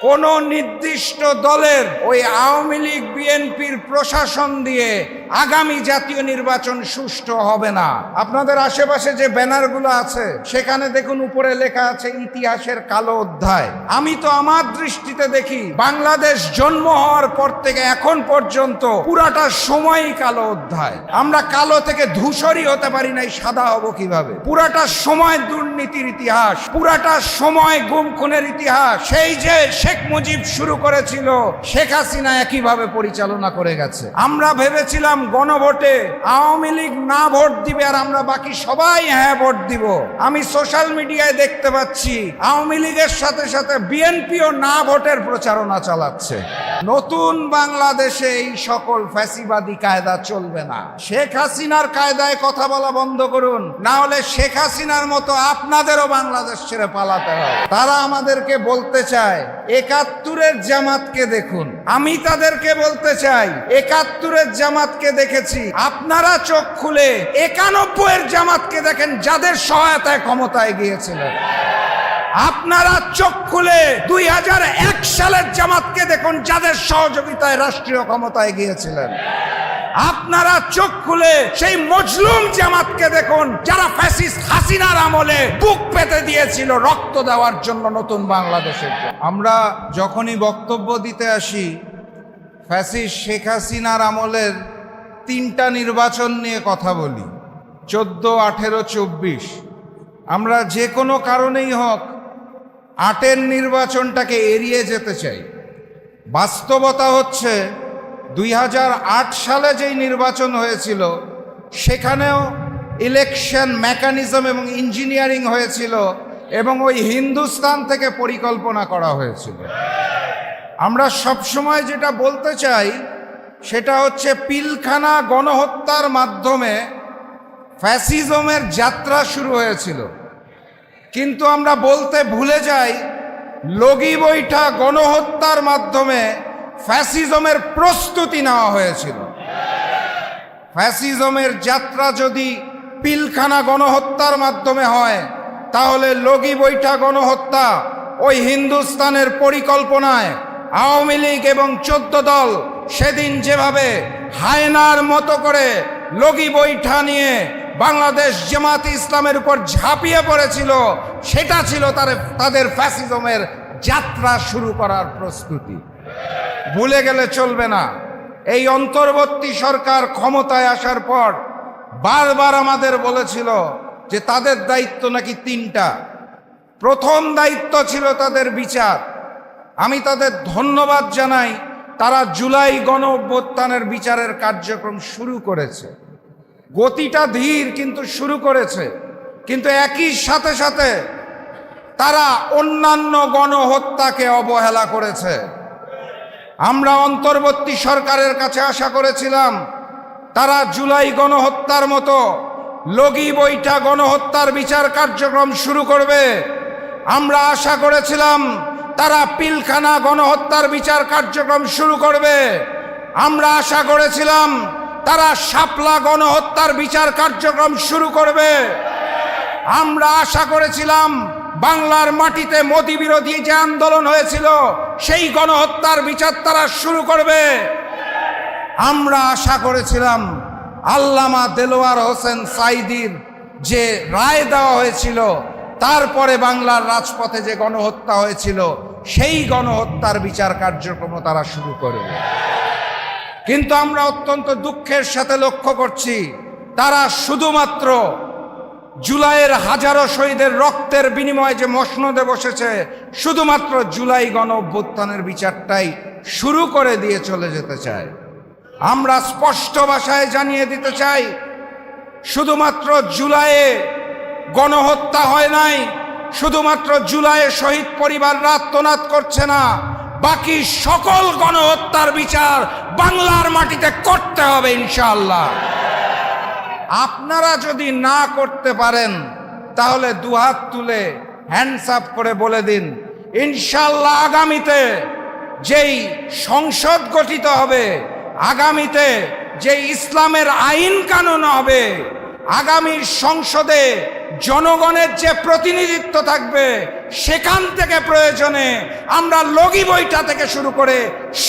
কোন নির্দিষ্ট দলের ওই আওয়ামী লীগ বিএনপির প্রশাসন দিয়ে আগামী জাতীয় নির্বাচন সুষ্ঠু হবে না। আপনাদের আশেপাশে যে ব্যানারগুলো আছে, সেখানে দেখুন উপরে লেখা আছে ইতিহাসের কালো অধ্যায়। আমি তো আমার দৃষ্টিতে দেখি, বাংলাদেশ জন্ম হওয়ার পর থেকে এখন পর্যন্ত পুরাটা সময়ই কালো অধ্যায়। আমরা কালো থেকে ধূসরই হতে পারি নাই, সাদা হব কীভাবে? পুরাটা সময় দুর্নীতির ইতিহাস, পুরাটা সময় গুম খুনের ইতিহাস। সেই যে শেখ মুজিব শুরু করেছিল, শেখ হাসিনা একইভাবে পরিচালনা করে গেছে। আমরা ভেবেছিলাম গণভোটে। আওয়ামী লীগ না ভোট দিবে আর আমরা বাকি সবাই হ্যাঁ ভোট দিব। আমি সোশ্যাল মিডিয়ায় দেখতে পাচ্ছি, আওয়ামী লীগের সাথে সাথে বিএনপিও না ভোটের প্রচারণা চালাচ্ছে। নতুন বাংলাদেশে এই সকল ফ্যাসিবাদী কায়দা চলবে না। শেখ হাসিনার কায়দায় কথা বলা বন্ধ করুন, না হলে শেখ হাসিনার মতো আপনাদেরও বাংলাদেশ ছেড়ে পালাতে হবে তারা আমাদেরকে বলতে চায়, একাত্তরের জামাতকে দেখুন। আমি তাদেরকে বলতে চাই, একাত্তরের জামাতকে দেখেছি। আপনারা চোখ খুলে একানব্বইয়ের জামাতকে দেখেন, যাদের সহায়তায় ক্ষমতায় গিয়েছিলেন আপনারা চোখ খুলে দুই হাজার এক সালের জামাতকে দেখুন, যাদের সহযোগিতায় রাষ্ট্রীয় ক্ষমতায় গিয়েছিলেন। আপনারা চোখ খুলে সেই মজলুম জামাতকে দেখুন, যারা ফ্যাসিস্ট হাসিনার আমলে বুক পেতে দিয়েছিল রক্ত দেওয়ার জন্য নতুন বাংলাদেশের আমরা যখনই বক্তব্য দিতে আসি, ফ্যাসিস্ট শেখ হাসিনার আমলের তিনটা নির্বাচন নিয়ে কথা বলি। চোদ্দ, আঠেরো, চব্বিশ। আমরা যে কোনো কারণেই হোক, আটের নির্বাচনটাকে এড়িয়ে যেতে চাই। বাস্তবতা হচ্ছে, দুই হাজার আট সালে যেই নির্বাচন হয়েছিল, সেখানেও ইলেকশন মেকানিজম এবং ইঞ্জিনিয়ারিং হয়েছিল এবং ওই হিন্দুস্তান থেকে পরিকল্পনা করা হয়েছিল। আমরা সবসময় যেটা বলতে চাই সেটা হচ্ছে পিলখানা গণহত্যার মাধ্যমে ফ্যাসিজমের যাত্রা শুরু হয়েছিল। কিন্তু আমরা বলতে ভুলে যাই, লগি বৈঠা গণহত্যার মাধ্যমে ফ্যাসিজমের প্রস্তুতি নেওয়া হয়েছিল। ফ্যাসিজমের যাত্রা যদি পিলখানা গণহত্যার মাধ্যমে হয়, তাহলে লগি বৈঠা গণহত্যা ওই হিন্দুস্তানের পরিকল্পনায় আওয়ামী লীগ এবং চোদ্দ দল সেদিন যেভাবে হায়নার মতো করে লগি বৈঠা নিয়ে বাংলাদেশ জামাত ইসলামের উপর ঝাঁপিয়ে পড়েছিল, সেটা ছিল তার তাদের ফ্যাসিজমের যাত্রা শুরু করার প্রস্তুতি। ভুলে গেলে চলবে না। এই অন্তর্বর্তী সরকার ক্ষমতায় আসার পর বারবার আমাদের বলেছিল যে তাদের দায়িত্ব নাকি তিনটা। প্রথম দায়িত্ব ছিল তাদের বিচার। আমি তাদের ধন্যবাদ জানাই। তারা জুলাই গণ অভ্যুত্থানের বিচারের কার্যক্রম শুরু করেছে। গতিটা ধীর কিন্তু শুরু করেছে। কিন্তু একই সাথে সাথে তারা অন্যান্য গণহত্যাকে অবহেলা করেছে। আমরা অন্তর্বর্তী সরকারের কাছে আশা করেছিলাম, তারা জুলাই গণহত্যার মতো লগি বৈঠা গণহত্যার বিচার কার্যক্রম শুরু করবে। আমরা আশা করেছিলাম তারা পিলখানা গণহত্যার বিচার কার্যক্রম শুরু করবে। আমরা আশা করেছিলাম তারা শাপলা গণহত্যার বিচার কার্যক্রম শুরু করবে। আমরা আশা করেছিলাম বাংলার মাটিতে মোদি বিরোধী যে আন্দোলন হয়েছিল, সেই গণহত্যার বিচার তারা শুরু করবে। আমরা আশা করেছিলাম আল্লামা দেলোয়ার হোসেন সাইদির যে রায় দেওয়া হয়েছিল, তারপরে বাংলার রাজপথে যে গণহত্যা হয়েছিল সেই গণহত্যার বিচার কার্যক্রম তারা শুরু করবে। কিন্তু আমরা অত্যন্ত দুঃখের সাথে লক্ষ্য করছি, তারা শুধুমাত্র জুলাইয়ের হাজারো শহীদের রক্তের বিনিময়ে যে মসনদে বসেছে, শুধুমাত্র জুলাই গণ অভ্যুত্থানের বিচারটাই শুরু করে দিয়ে চলে যেতে চায়। আমরা স্পষ্ট ভাষায় জানিয়ে দিতে চাই, শুধুমাত্র জুলাইয়ে গণহত্যা হয় নাই শুধুমাত্র জুলাইয়ে শহীদ পরিবাররা আত্মনাদ করছে না, বাকি সকল গণহত্যার বিচার বাংলার মাটিতে করতে হবে ইনশাল্লাহ আপনারা যদি না করতে পারেন, তাহলে দুহাত তুলে হ্যান্ডস আপ করে বলে দিন ইনশাল্লাহ আগামীতে যেই সংসদ গঠিত হবে, আগামীতে যে ইসলামের আইন কানুন হবে আগামী সংসদে জনগণের যে প্রতিনিধিত্ব থাকবে, সেখান থেকে প্রয়োজনে আমরা লগি বইটা থেকে শুরু করে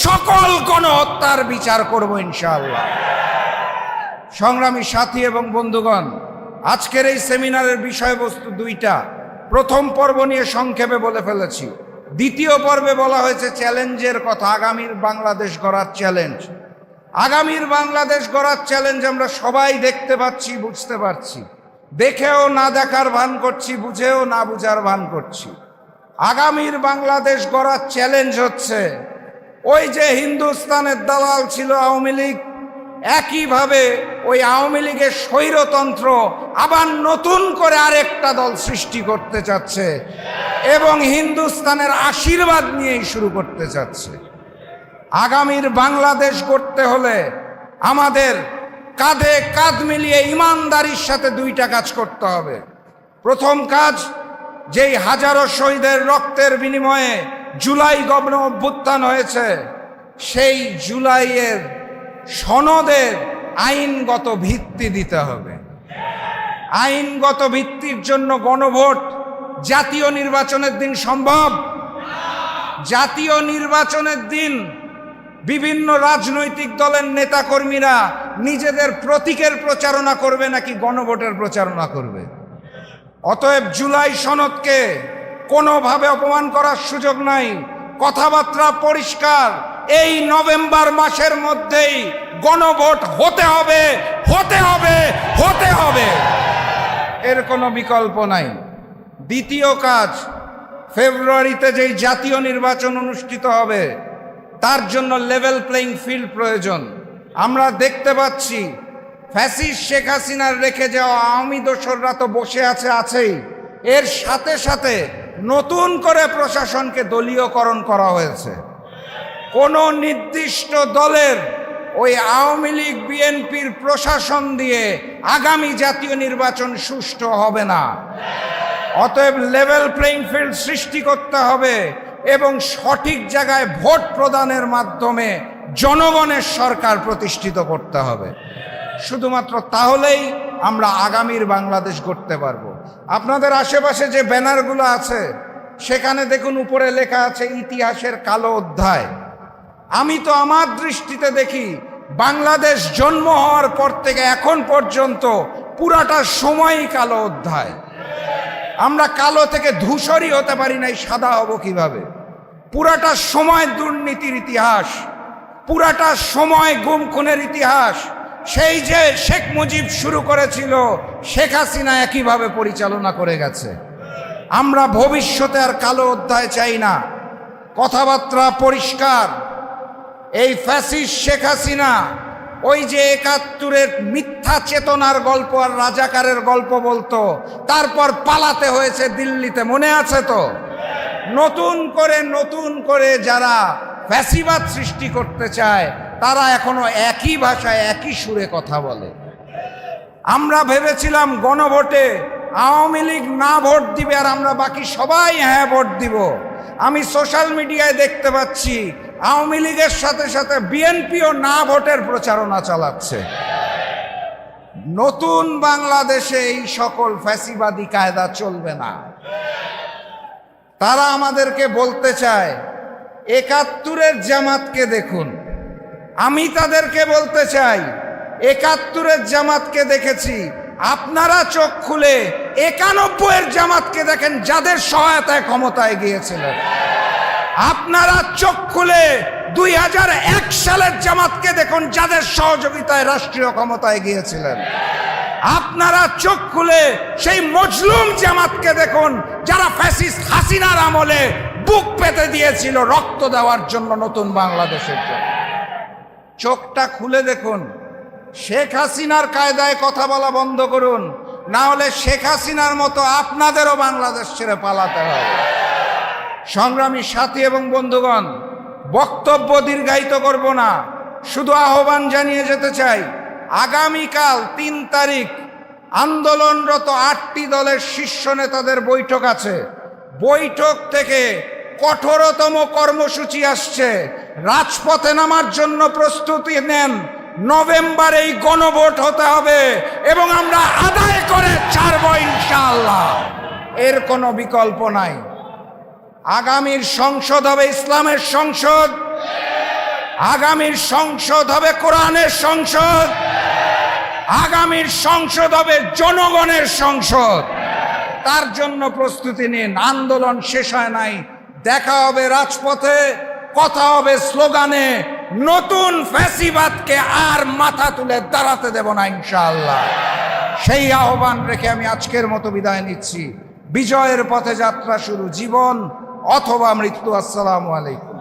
সকল গণহত্যার বিচার করব ইনশাআল্লাহ। সংগ্রামী সাথী এবং বন্ধুগণ, আজকের এই সেমিনারের বিষয়বস্তু দুইটা। প্রথম পর্ব নিয়ে সংক্ষেপে বলে ফেলেছি। দ্বিতীয় পর্বে বলা হয়েছে চ্যালেঞ্জের কথা, আগামীর বাংলাদেশ গড়ার চ্যালেঞ্জ। আগামীর বাংলাদেশ গড়ার চ্যালেঞ্জ আমরা সবাই দেখতে পাচ্ছি, বুঝতে পারছি। দেখেও না দেখার ভান করছি, বুঝেও না বুঝার ভান করছি। আগামীর বাংলাদেশ গড়ার চ্যালেঞ্জ হচ্ছে, ওই যে হিন্দুস্তানের দালাল ছিল আওয়ামী লীগ, একইভাবে ওই আওয়ামী লীগের স্বৈরতন্ত্র আবার নতুন করে আরেকটা দল সৃষ্টি করতে চাচ্ছে এবং হিন্দুস্তানের আশীর্বাদ নিয়েই শুরু করতে চাচ্ছে। আগামীর বাংলাদেশ গড়তে হলে আমাদের কাঁধে কাঁধ মিলিয়ে ইমানদারির সাথে দুইটা কাজ করতে হবে। প্রথম কাজ, যেই হাজারো শহীদের রক্তের বিনিময়ে জুলাই গণ অভ্যুত্থান হয়েছে, সেই জুলাইয়ের সনদের আইনগত ভিত্তি দিতে হবে। আইনগত ভিত্তির জন্য গণভোট জাতীয় নির্বাচনের দিন সম্ভব? জাতীয় নির্বাচনের দিন বিভিন্ন রাজনৈতিক দলের নেতাকর্মীরা নিজেদের প্রতীকের প্রচারণা করবে নাকি গণভোটের প্রচারণা করবে? অতএব জুলাই সনদকে কোনোভাবে অপমান করার সুযোগ নাই, কথাবার্তা পরিষ্কার। এই নভেম্বর মাসের মধ্যেই গণভোট হতে হবে হতে হবে হতে হবে। এর কোনো বিকল্প নাই। দ্বিতীয় কাজ, ফেব্রুয়ারিতে যেই জাতীয় নির্বাচন অনুষ্ঠিত হবে তার জন্য লেভেল প্লেইং ফিল্ড প্রয়োজন। আমরা দেখতে পাচ্ছি ফ্যাসিস শেখ হাসিনার রেখে যাওয়া আওয়ামী দোসররা তো বসে আছে আছেই। এর সাথে সাথে নতুন করে প্রশাসনকে দলীয়করণ করা হয়েছে। কোনো নির্দিষ্ট দলের ওই আওয়ামী লীগ, বিএনপির প্রশাসন দিয়ে আগামী জাতীয় নির্বাচন সুষ্ঠু হবে না। অতএব লেভেল প্লেইং ফিল্ড সৃষ্টি করতে হবে এবং সঠিক জায়গায় ভোট প্রদানের মাধ্যমে জনগণের সরকার প্রতিষ্ঠিত করতে হবে। শুধুমাত্র তাহলেই আমরা আগামীর বাংলাদেশ গড়তে পারব। আপনাদের আশেপাশে যে ব্যানারগুলো আছে, সেখানে দেখুন উপরে লেখা আছে ইতিহাসের কালো অধ্যায়। আমি তো আমার দৃষ্টিতে দেখি, বাংলাদেশ জন্ম হওয়ার পর থেকে এখন পর্যন্ত পুরাটা সময়ই কালো অধ্যায়। আমরা কালো থেকে ধূসরই হতে পারি নাই, সাদা হব কীভাবে? পুরাটা সময় দুর্নীতির ইতিহাস, পুরাটা সময় গুম খুনের ইতিহাস। সেই যে শেখ মুজিব শুরু করেছিল, শেখ হাসিনা একইভাবে পরিচালনা করে গেছে। আমরা ভবিষ্যতে আর কালো অধ্যায় চাই না। কথাবার্তা পরিষ্কার। এই ফ্যাসিস শেখ হাসিনা, ওই যে একাত্তরের মিথ্যা চেতনার গল্প আর রাজাকারের গল্প বলতো, তারপর পালাতে হয়েছে দিল্লিতে, মনে আছে তো? নতুন করে নতুন করে যারা ফ্যাসিবাদ সৃষ্টি করতে চায়, তারা এখনও একই ভাষায়, একই সুরে কথা বলে। আমরা ভেবেছিলাম গণভোটে আওয়ামী লীগ না ভোট দিবে আর আমরা বাকি সবাই হ্যাঁ ভোট দিব। আমি সোশ্যাল মিডিয়ায় দেখতে পাচ্ছি, আওয়ামী লীগের সাথে সাথে বিএনপিও না ভোটের প্রচারণা চালাচ্ছে। নতুন বাংলাদেশে এই সকল ফ্যাসিবাদী কায়দা চলবে না। তারা আমাদেরকে বলতে চায়, একাত্তরের জামাতকে দেখুন। আমি তাদেরকে বলতে চাই, একাত্তরের জামাতকে দেখেছি। আপনারা চোখ খুলে একানব্বইয়ের জামাতকে দেখেন, যাদের সহায়তায় ক্ষমতায় গিয়েছিলেন। আপনারা চোখ খুলে দুই হাজার এক সালের জামাতকে দেখুন, যাদের সহযোগিতায় রাষ্ট্রীয় ক্ষমতায় গিয়েছিলেন। আপনারা চোখ খুলে সেই মজলুম জামাতকে দেখুন, যারা ফ্যাসিস্ট হাসিনার আমলে বুক পেতে দিয়েছিল রক্ত দেওয়ার জন্য নতুন বাংলাদেশের জন্য। চোখটা খুলে দেখুন, শেখ হাসিনার কায়দায় কথা বলা বন্ধ করুন, না হলে শেখ হাসিনার মতো আপনাদেরও বাংলাদেশ ছেড়ে পালাতে হবে। সংগ্রামী সাথী এবং বন্ধুগণ, বক্তব্য দীর্ঘায়িত করব না, শুধু আহ্বান জানিয়ে যেতে চাই আগামীকাল তিন তারিখ আন্দোলনরত আটটি দলের শীর্ষ নেতাদের বৈঠক আছে। বৈঠক থেকে কঠোরতম কর্মসূচি আসছে। রাজপথে নামার জন্য প্রস্তুতি নেন। নভেম্বর এই গণভোট হতে হবে এবং আমরা আদায় করে ছাড়ব ইনশাআল্লাহ। এর কোনো বিকল্প নাই। আগামীর সংসদ হবে ইসলামের সংসদ। আগামীর সংসদ হবে কোরআনের সংসদ। আগামীর সংসদ হবে জনগণের সংসদ। তার জন্য প্রস্তুতি নিন, আন্দোলন শেষ হয় নাই, দেখা হবে রাজপথে, কথা হবে স্লোগানে, নতুন ফ্যাসিবাদকে আর মাথা তুলে দাঁড়াতে দেব না ইনশাআল্লাহ। সেই আহ্বান রেখে আমি আজকের মতো বিদায় নিচ্ছি। বিজয়ের পথে যাত্রা শুরু, জীবন অথবা মৃত্যু, আসসালামু আলাইকুম।